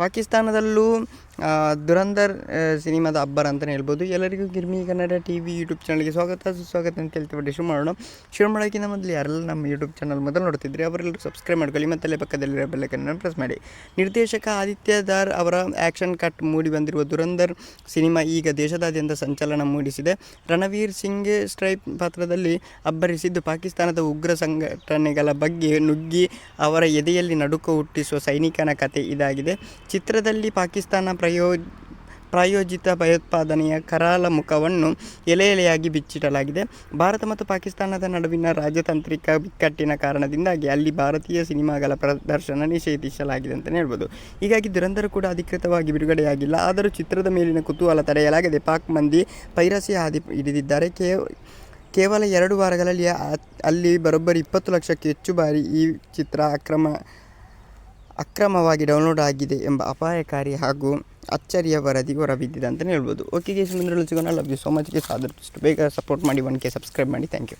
ಪಾಕಿಸ್ತಾನದಲ್ಲೂ ದುರಂಧರ್ ಸಿನಿಮಾದ ಅಬ್ಬರ್ ಅಂತಲೇ ಹೇಳ್ಬೋದು. ಎಲ್ಲರಿಗೂ Girmi Kannada T V YouTube ಚಾನಲ್ಗೆ ಸ್ವಾಗತ. ಸುಸ್ವಾಗತ ಅಂತ ಹೇಳ್ತೀವಿ ಶುರು ಮಾಡೋಣ. ಶುರು ಮಾಡೋಕ್ಕಿಂತ ಮೊದಲು ಯಾರೆಲ್ಲ ನಮ್ಮ ಯೂಟ್ಯೂಬ್ ಚಾನಲ್ ಮೊದಲು ನೋಡ್ತಿದ್ರೆ, ಅವರೆಲ್ಲರೂ ಸಬ್ಸ್ಕ್ರೈಬ್ ಮಾಡ್ಕೊಳ್ಳಿ. ಮತ್ತಲ್ಲೇ ಪಕ್ಕದಲ್ಲಿರೋ ಬೆಲ್ಲಕನ್ನು ಪ್ರೆಸ್ ಮಾಡಿ. ನಿರ್ದೇಶಕ ಆದಿತ್ಯ ದಾರ್ ಅವರ ಆ್ಯಕ್ಷನ್ ಕಟ್ ಮೂಡಿ ಬಂದಿರುವ ದುರಂಧರ್ ಸಿನಿಮಾ ಈಗ ದೇಶದಾದ್ಯಂತ ಸಂಚಲನ ಮೂಡಿಸಿದೆ. ರಣವೀರ್ ಸಿಂಗ್ ಸ್ಟ್ರೈಪ್ ಪಾತ್ರದಲ್ಲಿ ಅಬ್ಬರಿಸಿದ್ದು ಪಾಕಿಸ್ತಾನದ ಉಗ್ರ ಸಂಘಟನೆಗಳ ಬಗ್ಗೆ ನುಗ್ಗಿ ಅವರ ಎದೆಯಲ್ಲಿ ನಡುಕ ಹುಟ್ಟಿಸುವ ಸೈನಿಕನ ಕತೆ ಇದಾಗಿದೆ. ಚಿತ್ರದಲ್ಲಿ ಪಾಕಿಸ್ತಾನ ಪ್ರಯೋ, ಪ್ರಾಯೋಜಿತ ಭಯೋತ್ಪಾದನೆಯ ಕರಾಳ ಮುಖವನ್ನು ಎಲೆ ಎಲೆಯಾಗಿ ಬಿಚ್ಚಿಡಲಾಗಿದೆ. ಭಾರತ ಮತ್ತು ಪಾಕಿಸ್ತಾನದ ನಡುವಿನ ರಾಜತಾಂತ್ರಿಕ ಬಿಕ್ಕಟ್ಟಿನ ಕಾರಣದಿಂದಾಗಿ ಅಲ್ಲಿ ಭಾರತೀಯ ಸಿನಿಮಾಗಳ ಪ್ರದರ್ಶನ ನಿಷೇಧಿಸಲಾಗಿದೆ ಅಂತಲೇ ಹೇಳ್ಬೋದು. ಹೀಗಾಗಿ ದುರಂಧರ ಕೂಡ ಅಧಿಕೃತವಾಗಿ ಬಿಡುಗಡೆಯಾಗಿಲ್ಲ. ಆದರೂ ಚಿತ್ರದ ಮೇಲಿನ ಕುತೂಹಲ ತಡೆಯಲಾಗದೆ ಪಾಕ್ ಮಂದಿ ಪೈರಸಿ ಹಾದಿ ಹಿಡಿದಿದ್ದಾರೆ. ಕೇವ್ ಕೇವಲ ಎರಡು ವಾರಗಳಲ್ಲಿ ಅಲ್ಲಿ ಬರೋಬ್ಬರಿ ಇಪ್ಪತ್ತು ಲಕ್ಷಕ್ಕೆ ಹೆಚ್ಚು ಬಾರಿ ಈ ಚಿತ್ರ ಅಕ್ರಮ ಅಕ್ರಮವಾಗಿ ಡೌನ್ಲೋಡ್ ಆಗಿದೆ ಎಂಬ ಅಪಾಯಕಾರಿ ಹಾಗೂ ಅಚ್ಚರಿಯ ವರದಿ ಹೊರಬಿದ್ದಿದೆ ಅಂತಲೇ ಹೇಳ್ಬೋದು. ಓಕೆ ಗೇಸ್ ಮುಂದೆ ಸಿಗೋಣ. Love you so much guys ಆದಷ್ಟು ಬೇಗ ಸಪೋರ್ಟ್ ಮಾಡಿ ಒನ್ ಕೆ ಸಬ್ಸ್ಕ್ರೈಬ್ ಮಾಡಿ. Thank you